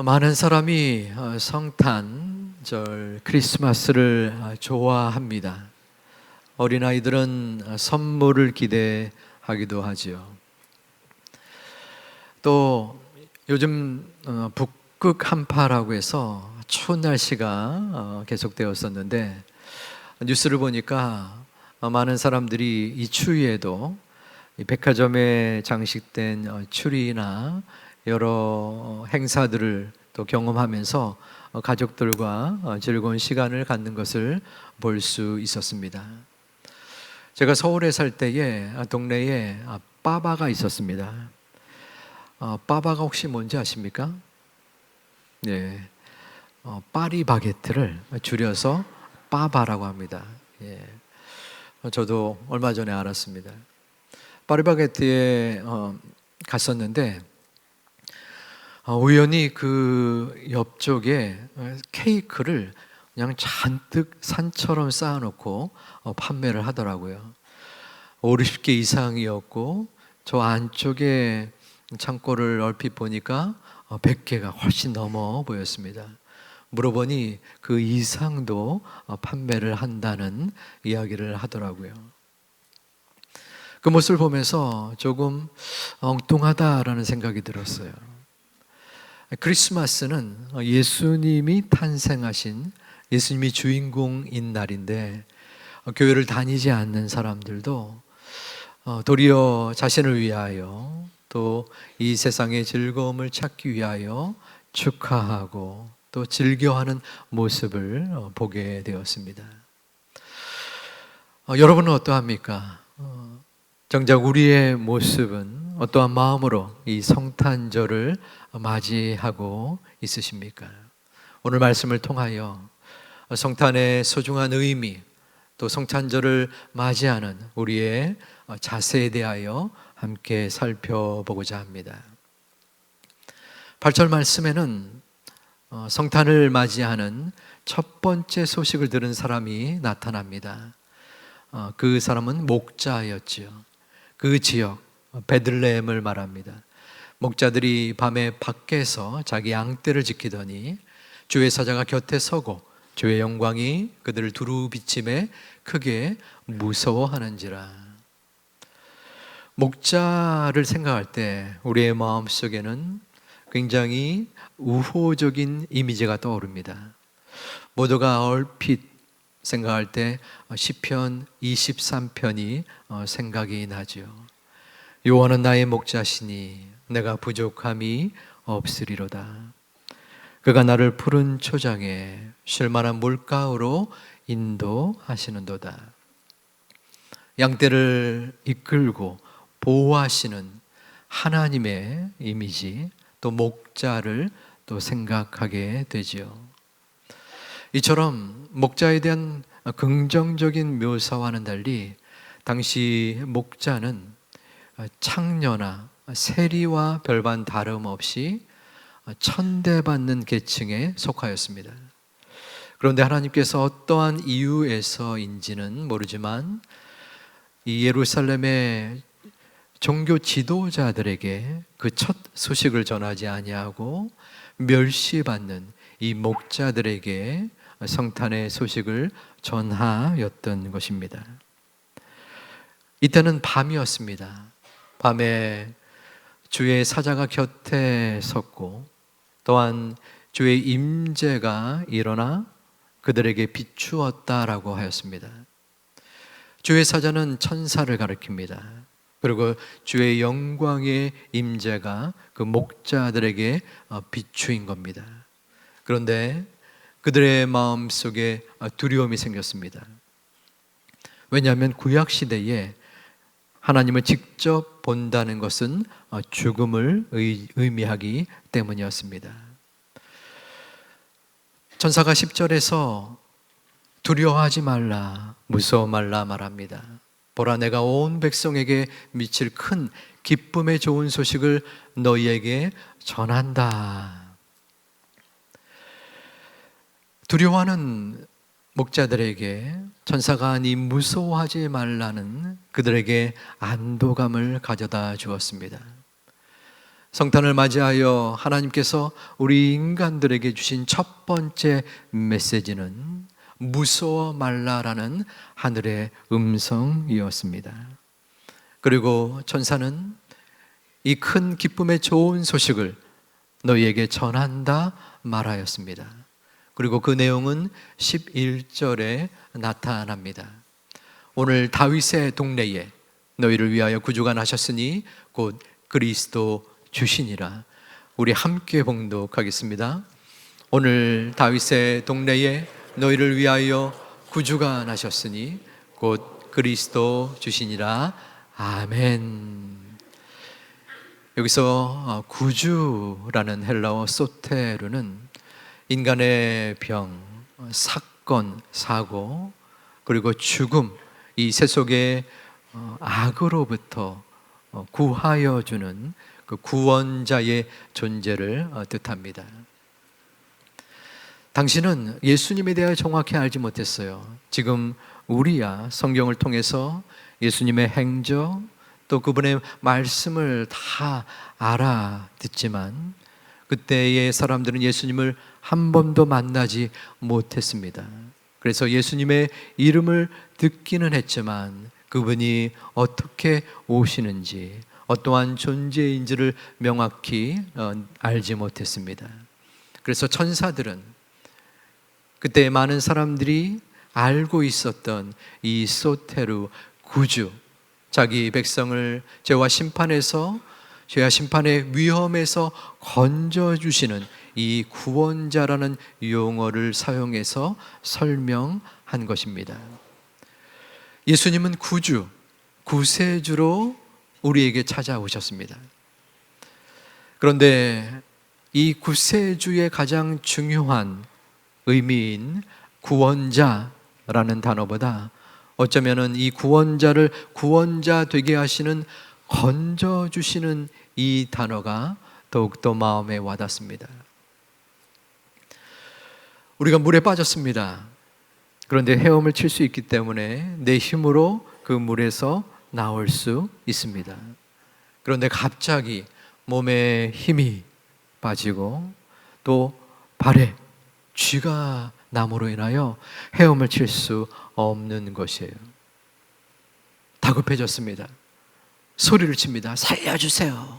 많은 사람이 어, 성탄절 크리스마스를 어, 좋아합니다. 어린아이들은 어, 선물을 기대하기도 하지요. 또 요즘 북극 한파라고 해서 추운 날씨가 계속되었었는데 뉴스를 보니까 많은 사람들이 이 추위에도 백화점에 장식된 추리나 여러 행사들을 또 경험하면서 어, 가족들과 어, 즐거운 시간을 갖는 것을 볼 수 있었습니다. 제가 서울에 살 때에 아, 동네에 아, 빠바가 있었습니다. 어, 빠바가 혹시 뭔지 아십니까? 네, 파리 바게트를 줄여서 빠바라고 합니다. 예. 저도 얼마 전에 알았습니다. 파리바게트에 갔었는데 어, 우연히 그 옆쪽에 케이크를 그냥 잔뜩 산처럼 쌓아놓고 어, 판매를 하더라고요. 5, 60개 이상이었고 저 안쪽에 창고를 얼핏 보니까 100개가 어, 훨씬 넘어 보였습니다. 물어보니 그 이상도 판매를 한다는 이야기를 하더라고요. 그 모습을 보면서 조금 엉뚱하다라는 생각이 들었어요. 크리스마스는 예수님이 탄생하신 예수님이 주인공인 날인데 교회를 다니지 않는 사람들도 어, 도리어 자신을 위하여 또 이 세상의 즐거움을 찾기 위하여 축하하고 또 즐겨하는 모습을 어, 보게 되었습니다. 어, 여러분은 어떠합니까? 정작 우리의 모습은 어떠한 마음으로 이 성탄절을 맞이하고 있으십니까? 오늘 말씀을 통하여 성탄의 소중한 의미 또 성탄절을 맞이하는 우리의 자세에 대하여 함께 살펴보고자 합니다. 8절 말씀에는 어, 성탄을 맞이하는 첫 번째 소식을 들은 사람이 나타납니다. 어, 그 사람은 목자였지요. 그 지역 베들레헴을 말합니다. 목자들이 밤에 밖에서 자기 양떼를 지키더니 주의 사자가 곁에 서고 주의 영광이 그들을 두루 비침에 크게 무서워하는지라. 목자를 생각할 때 우리의 마음 속에는 굉장히 우호적인 이미지가 떠오릅니다. 모두가 얼핏 생각할 때 시편 23편이 어, 생각이 나죠. 요한은 나의 목자시니 내가 부족함이 없으리로다. 그가 나를 푸른 초장에 쉴만한 물가으로 인도하시는도다. 양떼를 이끌고 보호하시는 하나님의 이미지 또 목자를 또 생각하게 되지요. 이처럼 목자에 대한 긍정적인 묘사와는 달리 당시 목자는 창녀나 세리와 별반 다름 없이 천대받는 계층에 속하였습니다. 그런데 하나님께서 어떠한 이유에서인지는 모르지만 이 예루살렘의 종교 지도자들에게 그 첫 소식을 전하지 아니하고 멸시받는 이 목자들에게 성탄의 소식을 전하였던 것입니다. 이때는 밤이었습니다. 밤에 주의 사자가 곁에 섰고 또한 주의 임재가 일어나 그들에게 비추었다라고 하였습니다. 주의 사자는 천사를 가리킵니다. 그리고 주의 영광의 임재가 그 목자들에게 어, 비추인 겁니다. 그런데 그들의 마음 속에 두려움이 생겼습니다. 왜냐하면 구약 시대에 하나님을 직접 본다는 것은 어, 죽음을 의미하기 때문이었습니다. 천사가 10절에서 두려워하지 말라, 무서워 말라 말합니다. 보라, 내가 온 백성에게 미칠 큰 기쁨의 좋은 소식을 너희에게 전한다. 두려워하는 목자들에게 천사가 니 무서워하지 말라는 그들에게 안도감을 가져다 주었습니다. 성탄을 맞이하여 하나님께서 우리 인간들에게 주신 첫 번째 메시지는 무서워 말라라는 하늘의 음성이었습니다. 그리고 천사는 이 큰 기쁨의 좋은 소식을 너희에게 전한다 말하였습니다. 그리고 그 내용은 11절에 나타납니다. 오늘 다윗의 동네에 너희를 위하여 구주가 나셨으니 곧 그리스도 주시니라. 우리 함께 봉독하겠습니다. 오늘 다윗의 동네에 너희를 위하여 구주가 나셨으니 곧 그리스도 주시니라. 아멘. 여기서 어, 구주라는 헬라어 소테르는 인간의 병, 사건, 사고, 그리고 죽음 이 세속의 어, 악으로부터 어, 구하여 주는 그 구원자의 존재를 뜻합니다. 당신은 예수님에 대해 정확히 알지 못했어요. 지금 우리야 성경을 통해서 예수님의 행적 또 그분의 말씀을 다 알아 듣지만 그때의 사람들은 예수님을 한 번도 만나지 못했습니다. 그래서 예수님의 이름을 듣기는 했지만 그분이 어떻게 오시는지 어떠한 존재인지를 명확히 어, 알지 못했습니다. 그래서 천사들은 그때 많은 사람들이 알고 있었던 이 소테루 구주 자기 백성을 죄와 심판에서 죄와 심판의 위험에서 건져 주시는 이 구원자라는 용어를 사용해서 설명한 것입니다. 예수님은 구주, 구세주로 우리에게 찾아오셨습니다. 그런데 이 구세주의 가장 중요한 의미인 구원자라는 단어보다 어쩌면은 이 구원자를 구원자 되게 하시는 건져 주시는 이 단어가 더욱더 마음에 와닿습니다. 우리가 물에 빠졌습니다. 그런데 헤엄을 칠 수 있기 때문에 내 힘으로 그 물에서 나올 수 있습니다. 그런데 갑자기 몸에 힘이 빠지고 또 발에 쥐가 남으로 인하여 헤엄을 칠 수 없는 것이에요. 다급해졌습니다. 소리를 칩니다. 살려주세요.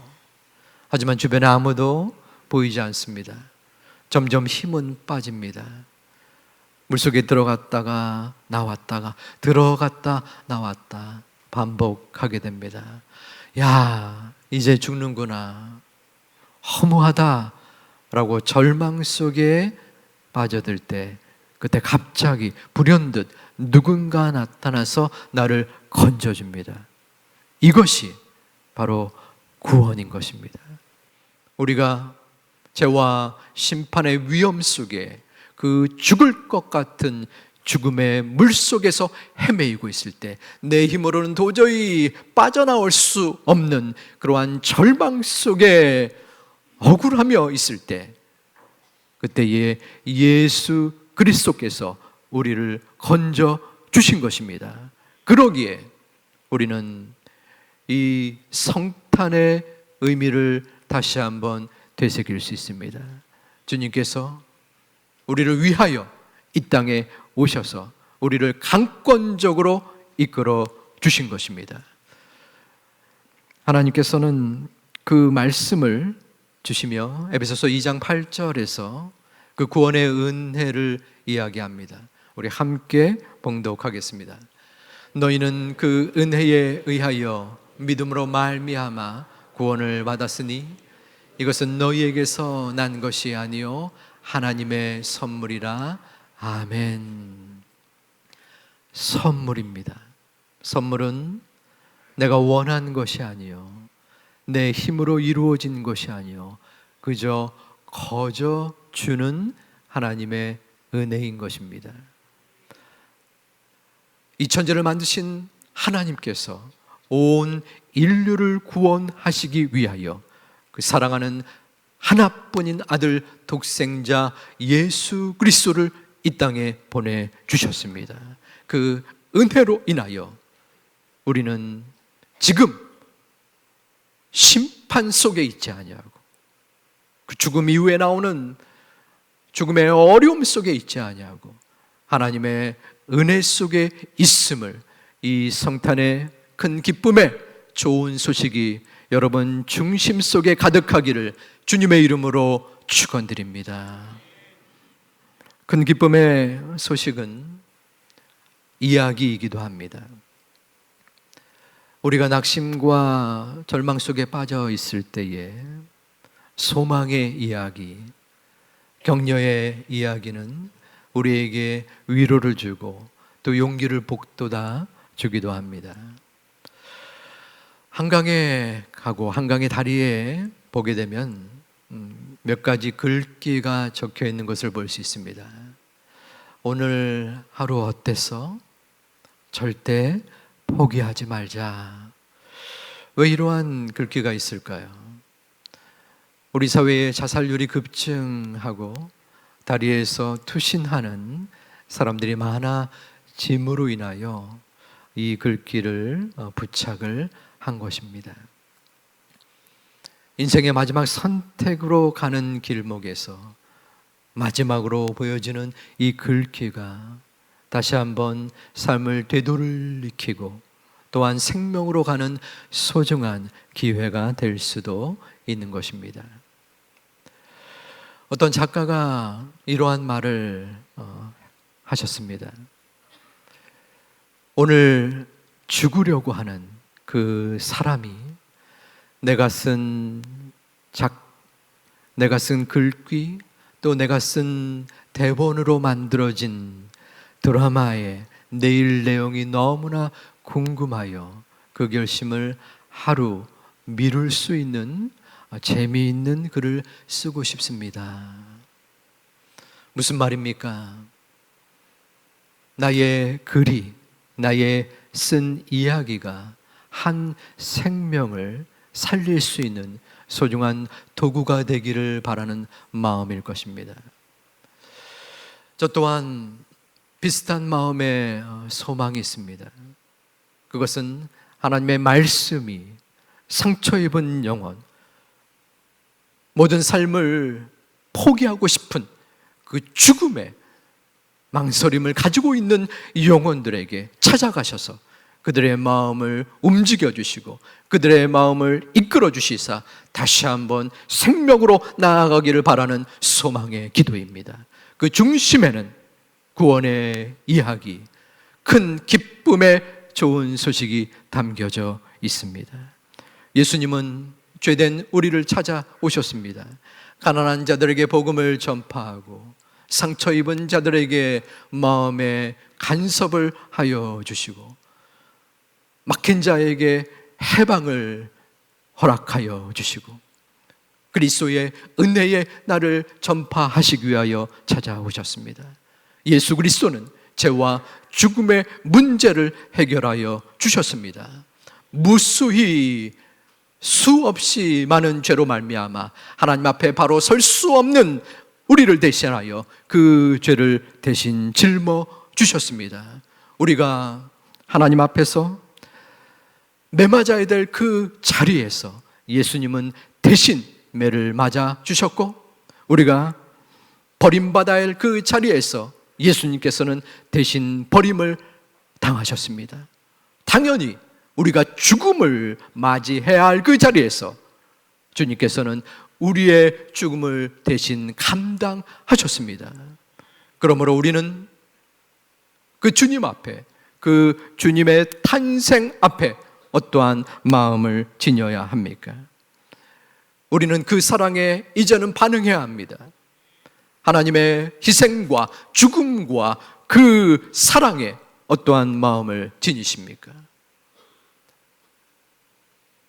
하지만 주변에 아무도 보이지 않습니다. 점점 힘은 빠집니다. 물속에 들어갔다가 나왔다가 들어갔다 나왔다 반복하게 됩니다. 야, 이제 죽는구나. 허무하다. 라고 절망 속에 빠져들 때 그때 갑자기 불현듯 누군가 나타나서 나를 건져줍니다. 이것이 바로 구원인 것입니다. 우리가 죄와 심판의 위험 속에 그 죽을 것 같은 죽음의 물 속에서 헤매이고 있을 때 내 힘으로는 도저히 빠져나올 수 없는 그러한 절망 속에 억울하며 있을 때 그때에 예수 그리스도께서 우리를 건져 주신 것입니다. 그러기에 우리는 이 성탄의 의미를 다시 한번 되새길 수 있습니다. 주님께서 우리를 위하여 이 땅에 오셔서 우리를 강권적으로 이끌어 주신 것입니다. 하나님께서는 그 말씀을 주시며 에베소서 2장 8절에서 그 구원의 은혜를 이야기합니다. 우리 함께 봉독하겠습니다. 너희는 그 은혜에 의하여 믿음으로 말미암아 구원을 받았으니 이것은 너희에게서 난 것이 아니요 하나님의 선물이라 아멘. 선물입니다. 선물은 내가 원한 것이 아니요 내 힘으로 이루어진 것이 아니요 그저 거저 주는 하나님의 은혜인 것입니다. 이 천지를 만드신 하나님께서 온 인류를 구원하시기 위하여 그 사랑하는 하나뿐인 아들 독생자 예수 그리스도를 이 땅에 보내 주셨습니다. 그 은혜로 인하여 우리는 지금 심 심판 속에 있지 아니하고 그 죽음 이후에 나오는 죽음의 어려움 속에 있지 아니하고 하나님의 은혜 속에 있음을 이 성탄의 큰 기쁨의 좋은 소식이 여러분 중심 속에 가득하기를 주님의 이름으로 축원드립니다. 큰 기쁨의 소식은 이야기이기도 합니다. 우리가 낙심과 절망 속에 빠져 있을 때에 소망의 이야기, 격려의 이야기는 우리에게 위로를 주고 또 용기를 복돋아 주기도 합니다. 한강에 가고 한강의 다리에 보게 되면 음, 몇 가지 글귀가 적혀 있는 것을 볼 수 있습니다. 오늘 하루 어땠어? 절대 포기하지 말자. 왜 이러한 글귀가 있을까요? 우리 사회의 자살률이 급증하고 다리에서 투신하는 사람들이 많아짐으로 인하여 이 글귀를 어, 부착을 한 것입니다. 인생의 마지막 선택으로 가는 길목에서 마지막으로 보여지는 이 글귀가 다시 한번 삶을 되돌리키고 또한 생명으로 가는 소중한 기회가 될 수도 있는 것입니다. 어떤 작가가 이러한 말을 어, 하셨습니다. 오늘 죽으려고 하는 그 사람이 내가 쓴 작, 내가 쓴 글귀, 또 내가 쓴 대본으로 만들어진 드라마의 내일 내용이 너무나 궁금하여 그 결심을 하루 미룰 수 있는 재미있는 글을 쓰고 싶습니다. 무슨 말입니까? 나의 글이, 나의 쓴 이야기가 한 생명을 살릴 수 있는 소중한 도구가 되기를 바라는 마음일 것입니다. 저 또한 비슷한 마음의 어, 소망이 있습니다. 그것은 하나님의 말씀이 상처 입은 영혼, 모든 삶을 포기하고 싶은 그 죽음의 망설임을 가지고 있는 영혼들에게 찾아가셔서 그들의 마음을 움직여 주시고 그들의 마음을 이끌어 주시사 다시 한번 생명으로 나아가기를 바라는 소망의 기도입니다. 그 중심에는 구원의 이야기, 큰 기쁨의 좋은 소식이 담겨져 있습니다. 예수님은 죄된 우리를 찾아오셨습니다. 가난한 자들에게 복음을 전파하고 상처 입은 자들에게 마음의 간섭을 하여 주시고 막힌 자에게 해방을 허락하여 주시고 그리스도의 은혜의 나를 전파하시기 위하여 찾아오셨습니다. 예수 그리스도는 죄와 죽음의 문제를 해결하여 주셨습니다. 무수히 수없이 많은 죄로 말미암아 하나님 앞에 바로 설 수 없는 우리를 대신하여 그 죄를 대신 짊어 주셨습니다. 우리가 하나님 앞에서 매맞아야 될 그 자리에서 예수님은 대신 매를 맞아 주셨고 우리가 버림받아야 할 그 자리에서 예수님께서는 대신 버림을 당하셨습니다. 당연히 우리가 죽음을 맞이해야 할 그 자리에서 주님께서는 우리의 죽음을 대신 감당하셨습니다. 그러므로 우리는 그 주님 앞에, 그 주님의 탄생 앞에 어떠한 마음을 지녀야 합니까? 우리는 그 사랑에 이제는 반응해야 합니다. 하나님의 희생과 죽음과 그 사랑에 어떠한 마음을 지니십니까?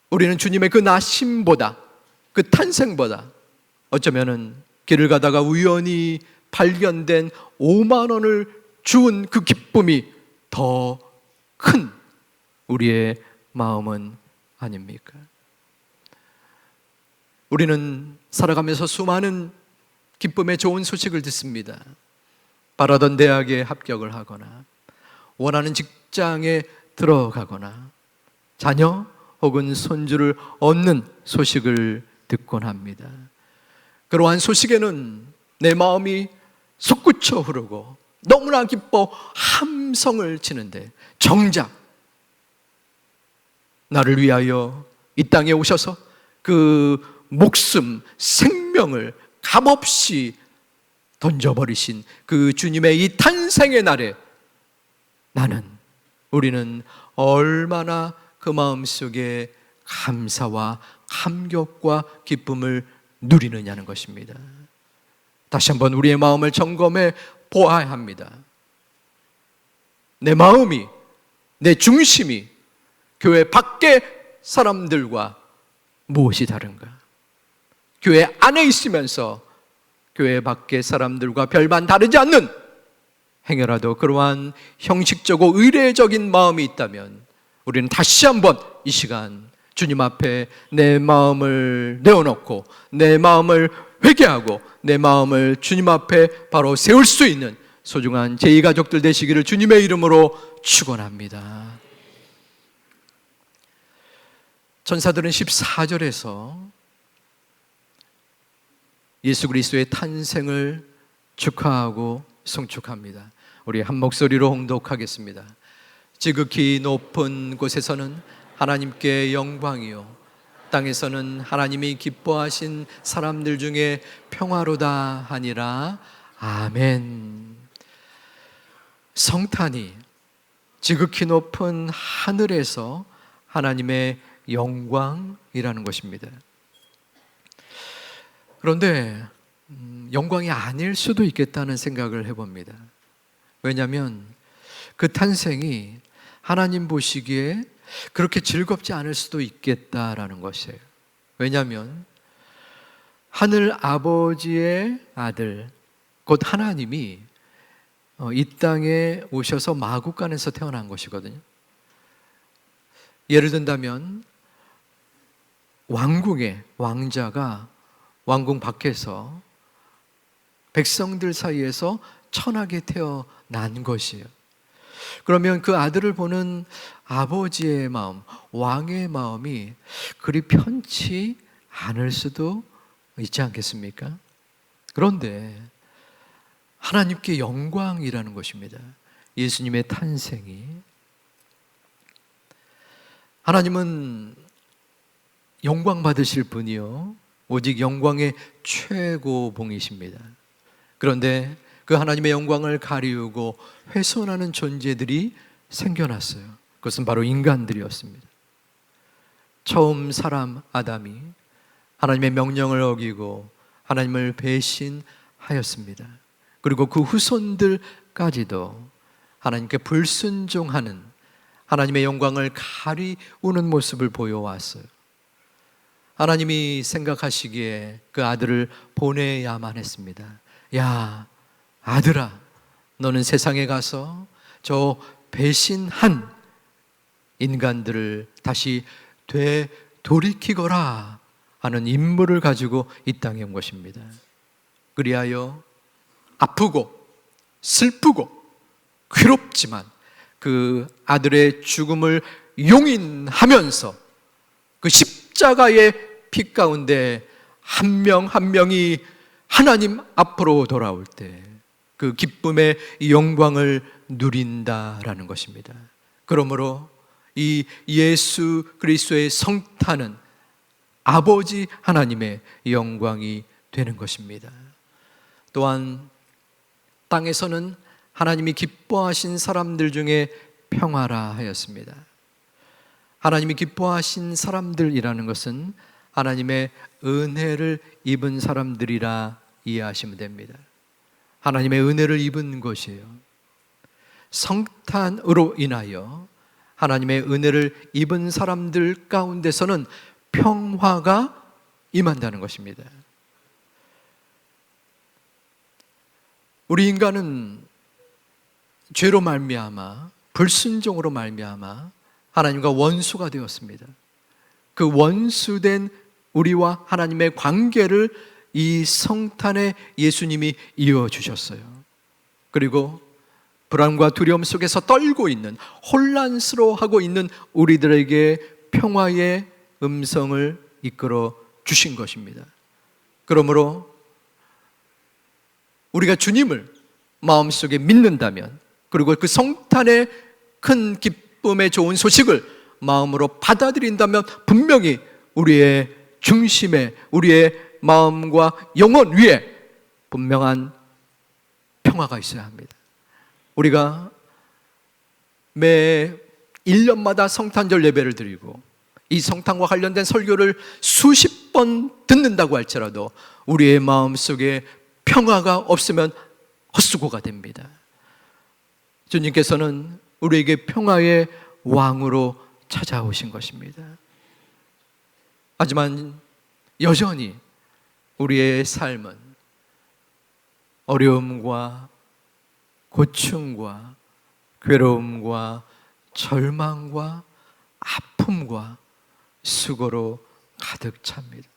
우리는 주님의 그 나심보다 그 탄생보다 어쩌면은 길을 가다가 우연히 발견된 5만 원을 주은 그 기쁨이 더 큰 우리의 마음은 아닙니까? 우리는 살아가면서 수많은 기쁨의 좋은 소식을 듣습니다. 바라던 대학에 합격을 하거나 원하는 직장에 들어가거나 자녀 혹은 손주를 얻는 소식을 듣곤 합니다. 그러한 소식에는 내 마음이 솟구쳐 흐르고 너무나 기뻐 함성을 치는데 정작 나를 위하여 이 땅에 오셔서 그 목숨, 생명을 값없이 던져버리신 그 주님의 이 탄생의 날에 나는, 우리는 얼마나 그 마음 속에 감사와 감격과 기쁨을 누리느냐는 것입니다. 다시 한번 우리의 마음을 점검해 보아야 합니다. 내 마음이, 내 중심이 교회 밖의 사람들과 무엇이 다른가? 교회 안에 있으면서 교회 밖의 사람들과 별반 다르지 않는 행여라도 그러한 형식적이고 의례적인 마음이 있다면 우리는 다시 한번 이 시간 주님 앞에 내 마음을 내어놓고 내 마음을 회개하고 내 마음을 주님 앞에 바로 세울 수 있는 소중한 제2 가족들 되시기를 주님의 이름으로 축원합니다. 전사들은 14절에서 예수 그리스도의 탄생을 축하하고 송축합니다. 우리 한 목소리로 홍독하겠습니다. 지극히 높은 곳에서는 하나님께 영광이요 땅에서는 하나님이 기뻐하신 사람들 중에 평화로다 하니라 아멘. 성탄이 지극히 높은 하늘에서 하나님의 영광이라는 것입니다. 그런데 음, 영광이 아닐 수도 있겠다는 생각을 해봅니다. 왜냐하면 그 탄생이 하나님 보시기에 그렇게 즐겁지 않을 수도 있겠다라는 것이에요. 왜냐하면 하늘 아버지의 아들, 곧 하나님이 어, 이 땅에 오셔서 마국간에서 태어난 것이거든요. 예를 든다면 왕궁의 왕자가 왕궁 밖에서 백성들 사이에서 천하게 태어난 것이에요. 그러면 그 아들을 보는 아버지의 마음, 왕의 마음이 그리 편치 않을 수도 있지 않겠습니까? 그런데 하나님께 영광이라는 것입니다. 예수님의 탄생이. 하나님은 영광 받으실 분이요. 오직 영광의 최고봉이십니다. 그런데 그 하나님의 영광을 가리우고 훼손하는 존재들이 생겨났어요. 그것은 바로 인간들이었습니다. 처음 사람 아담이 하나님의 명령을 어기고 하나님을 배신하였습니다. 그리고 그 후손들까지도 하나님께 불순종하는 하나님의 영광을 가리우는 모습을 보여왔어요. 하나님이 생각하시기에 그 아들을 보내야만 했습니다. 야, 아들아, 너는 세상에 가서 저 배신한 인간들을 다시 되돌이키거라 하는 임무를 가지고 이 땅에 온 것입니다. 그리하여 아프고 슬프고 괴롭지만 그 아들의 죽음을 용인하면서 그 십자가의 피 가운데 한명한 명이 하나님 앞으로 돌아올 때 그 기쁨의 영광을 누린다라는 것입니다. 그러므로 이 예수 그리스도의 성탄은 아버지 하나님의 영광이 되는 것입니다. 또한 땅에서는 하나님이 기뻐하신 사람들 중에 평화라 하였습니다. 하나님이 기뻐하신 사람들이라는 것은 하나님의 은혜를 입은 사람들이라 이해하시면 됩니다. 하나님의 은혜를 입은 것이에요. 성탄으로 인하여 하나님의 은혜를 입은 사람들 가운데서는 평화가 임한다는 것입니다. 우리 인간은 죄로 말미암아 불순종으로 말미암아 하나님과 원수가 되었습니다. 그 원수된 우리와 하나님의 관계를 이 성탄의 예수님이 이어 주셨어요. 그리고 불안과 두려움 속에서 떨고 있는 혼란스러워하고 있는 우리들에게 평화의 음성을 이끌어 주신 것입니다. 그러므로 우리가 주님을 마음속에 믿는다면 그리고 그 성탄의 큰 기쁨의 좋은 소식을 마음으로 받아들인다면 분명히 우리의 중심에 우리의 마음과 영혼 위에 분명한 평화가 있어야 합니다. 우리가 매 1년마다 성탄절 예배를 드리고 이 성탄과 관련된 설교를 수십 번 듣는다고 할지라도 우리의 마음 속에 평화가 없으면 헛수고가 됩니다. 주님께서는 우리에게 평화의 왕으로 찾아오신 것입니다. 하지만 여전히 우리의 삶은 어려움과 고충과 괴로움과 절망과 아픔과 수고로 가득 찹니다.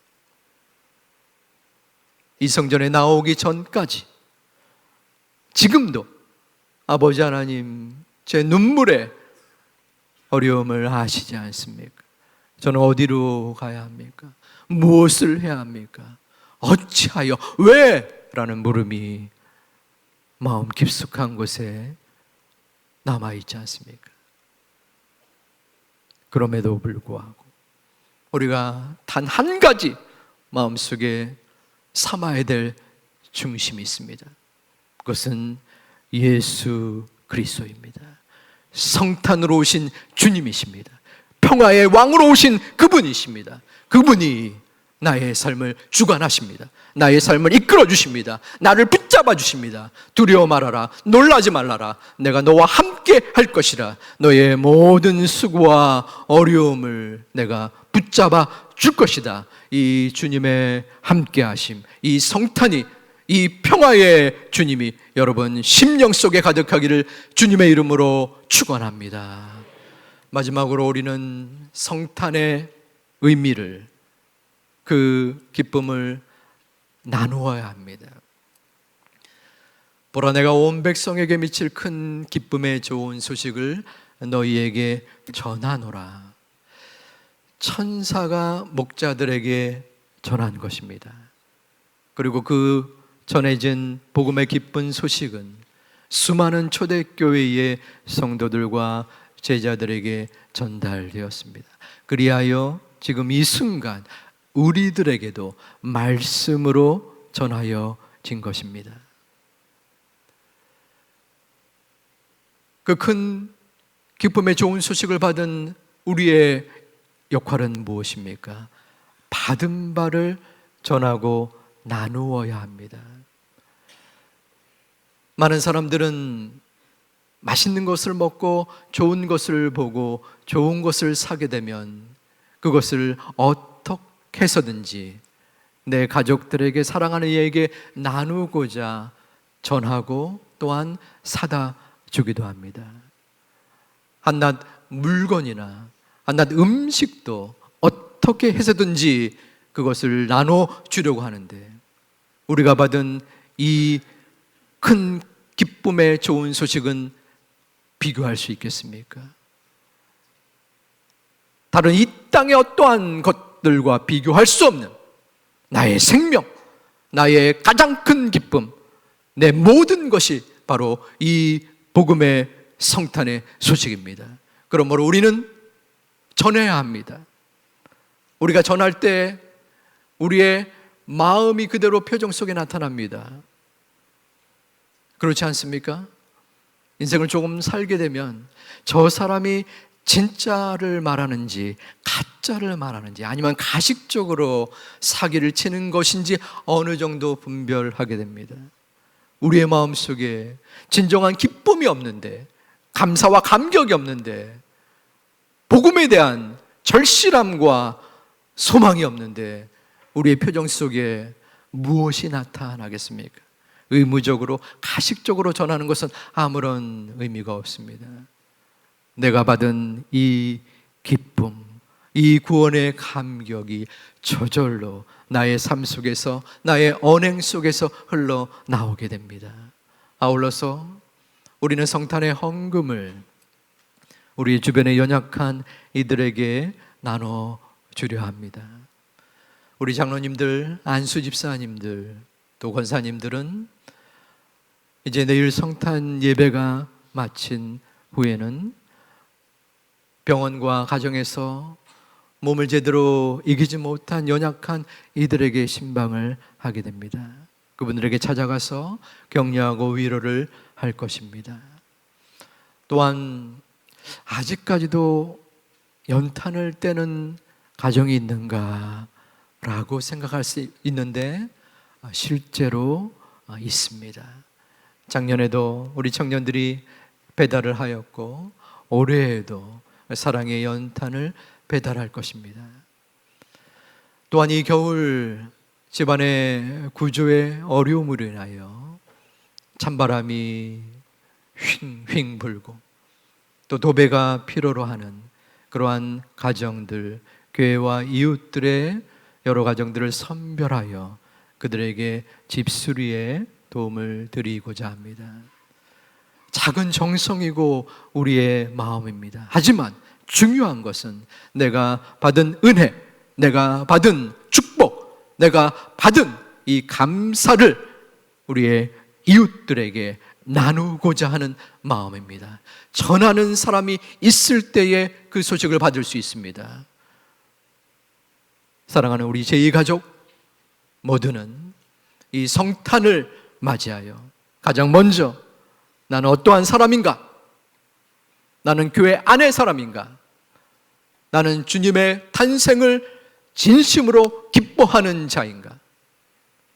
이 성전에 나오기 전까지 지금도 아버지 하나님 제 눈물에 어려움을 아시지 않습니까? 저는 어디로 가야 합니까? 무엇을 해야 합니까? 어찌하여 왜? 라는 물음이 마음 깊숙한 곳에 남아 있지 않습니까? 그럼에도 불구하고 우리가 단 한 가지 마음속에 삼아야 될 중심이 있습니다. 그것은 예수 그리스도입니다. 성탄으로 오신 주님이십니다. 평화의 왕으로 오신 그분이십니다. 그분이 나의 삶을 주관하십니다. 나의 삶을 이끌어 주십니다. 나를 붙잡아 주십니다. 두려워 말아라. 놀라지 말라라. 내가 너와 함께 할 것이라. 너의 모든 수고와 어려움을 내가 붙잡아 줄 것이다. 이 주님의 함께 하심, 이 성탄이 이 평화의 주님이 여러분 심령 속에 가득하기를 주님의 이름으로 축원합니다. 마지막으로 우리는 성탄의 의미를 그 기쁨을 나누어야 합니다. 보라 내가 온 백성에게 미칠 큰 기쁨의 좋은 소식을 너희에게 전하노라. 천사가 목자들에게 전한 것입니다. 그리고 그 전해진 복음의 기쁜 소식은 수많은 초대교회의 성도들과 제자들에게 전달되었습니다. 그리하여 지금 이 순간 우리들에게도 말씀으로 전하여 진 것입니다. 그 큰 기쁨의 좋은 소식을 받은 우리의 역할은 무엇입니까? 받은 바를 전하고 나누어야 합니다. 많은 사람들은 맛있는 것을 먹고 좋은 것을 보고 좋은 것을 사게 되면 그것을 어떻게 해서든지 내 가족들에게 사랑하는 이에게 나누고자 전하고 또한 사다 주기도 합니다. 한낱 물건이나 한낱 음식도 어떻게 해서든지 그것을 나눠 주려고 하는데 우리가 받은 이 큰 기쁨의 좋은 소식은 비교할 수 있겠습니까? 다른 이 땅의 어떠한 것들과 비교할 수 없는 나의 생명, 나의 가장 큰 기쁨, 내 모든 것이 바로 이 복음의 성탄의 소식입니다. 그러므로 우리는 전해야 합니다. 우리가 전할 때 우리의 마음이 그대로 표정 속에 나타납니다. 그렇지 않습니까? 인생을 조금 살게 되면 저 사람이 진짜를 말하는지 가짜를 말하는지 아니면 가식적으로 사기를 치는 것인지 어느 정도 분별하게 됩니다. 우리의 마음 속에 진정한 기쁨이 없는데 감사와 감격이 없는데 복음에 대한 절실함과 소망이 없는데 우리의 표정 속에 무엇이 나타나겠습니까? 의무적으로 가식적으로 전하는 것은 아무런 의미가 없습니다. 내가 받은 이 기쁨, 이 구원의 감격이 저절로 나의 삶 속에서 나의 언행 속에서 흘러 나오게 됩니다. 아울러서 우리는 성탄의 헌금을 우리 주변에 연약한 이들에게 나눠 주려 합니다. 우리 장로님들, 안수 집사님들, 또 권사님들은 이제 내일 성탄 예배가 마친 후에는 병원과 가정에서 몸을 제대로 이기지 못한 연약한 이들에게 신방을 하게 됩니다. 그분들에게 찾아가서 격려하고 위로를 할 것입니다. 또한 아직까지도 연탄을 떼는 가정이 있는가라고 생각할 수 있는데 실제로 있습니다. 작년에도 우리 청년들이 배달을 하였고 올해에도 사랑의 연탄을 배달할 것입니다. 또한 이 겨울 집안의 구조에 어려움으로 인하여 찬바람이 휑휑 불고 또 도배가 필요로 하는 그러한 가정들, 교회와 이웃들의 여러 가정들을 선별하여 그들에게 집수리에 도움을 드리고자 합니다. 작은 정성이고 우리의 마음입니다. 하지만 중요한 것은 내가 받은 은혜, 내가 받은 축복, 내가 받은 이 감사를 우리의 이웃들에게 나누고자 하는 마음입니다. 전하는 사람이 있을 때에 그 소식을 받을 수 있습니다. 사랑하는 우리 제2가족 모두는 이 성탄을 맞이하여 가장 먼저 나는 어떠한 사람인가? 나는 교회 안의 사람인가? 나는 주님의 탄생을 진심으로 기뻐하는 자인가?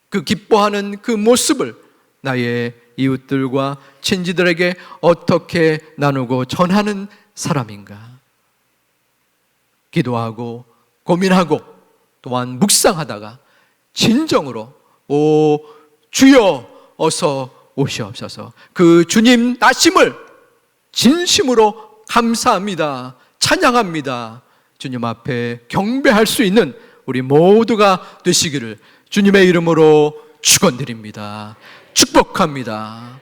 그 기뻐하는 그 모습을 나의 이웃들과 친지들에게 어떻게 나누고 전하는 사람인가? 기도하고 고민하고 또한 묵상하다가 진정으로 오 주여 어서 오시옵소서. 그 주님 나심을 진심으로 감사합니다. 찬양합니다. 주님 앞에 경배할 수 있는 우리 모두가 되시기를 주님의 이름으로 축원드립니다. 축복합니다.